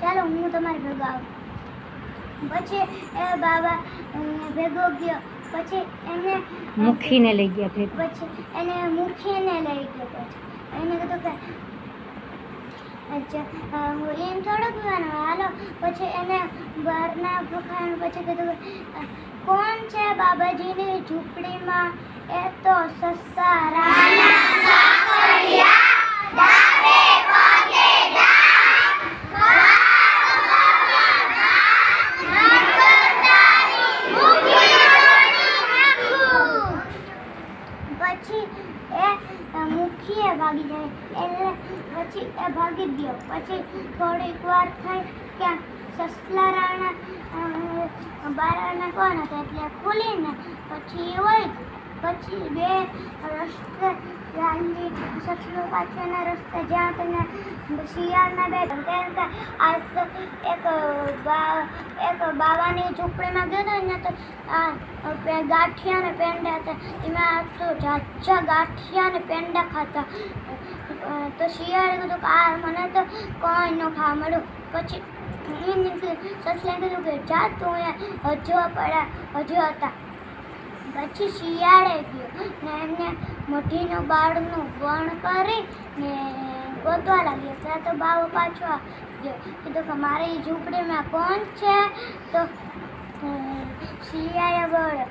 ચાલો હું તમારી ભેગો આવું. પછી એ બાબા ભેગો ગયો. પછી એને મુખીને લઈ ગયા ભેગો. પછી એને મુખીને લઈ ગયો પછી. એને કીધું કે અચ્છા હું એમ થોડું પીવાનું હાલો પછી એને બહારના ભૂખાનું પછી કીધું કે, કોણ છે બાબાજીની ઝૂંપડીમાં? એ તો સસ્તા પછી એ મુખીએ ભાગી જાય. એટલે પછી એ ભાગી ગયો. પછી થોડીક વાર થઈ કે સસલા રાણા અ, બારાના કોણ હતા? એટલે ખુલીને પછી હોય પછી બે રસ્તે લાંબી સસલું પાછળના રસ્તે, જ્યાં તને શિયાળના બે કેમ કે આજ તો એક એક બાવાની ઝૂંપડીમાં ગયો હતો ને તો આ ગાંઠિયા ને પેંડા હતા. એમાં તો જાજા ગાંઠિયા ને પેંડા ખાતા. તો શિયાળે કીધું કે આ મને તો કોઈ ન ખાવા મળ્યું. પછી સસલાએ કીધું કે જા તું હજુ પડ્યા હજુ હતા. પછી શિયાળે ગયો. ને એમને મઢીનું બાળનું વણ કરી ને ગોતવા લાગ્યો. ત્યાં તો બાવો પાછો ગયો. કીધું કે મારી ઝૂંપડીમાં કોણ છે? તો શિયાળે બોલ્યો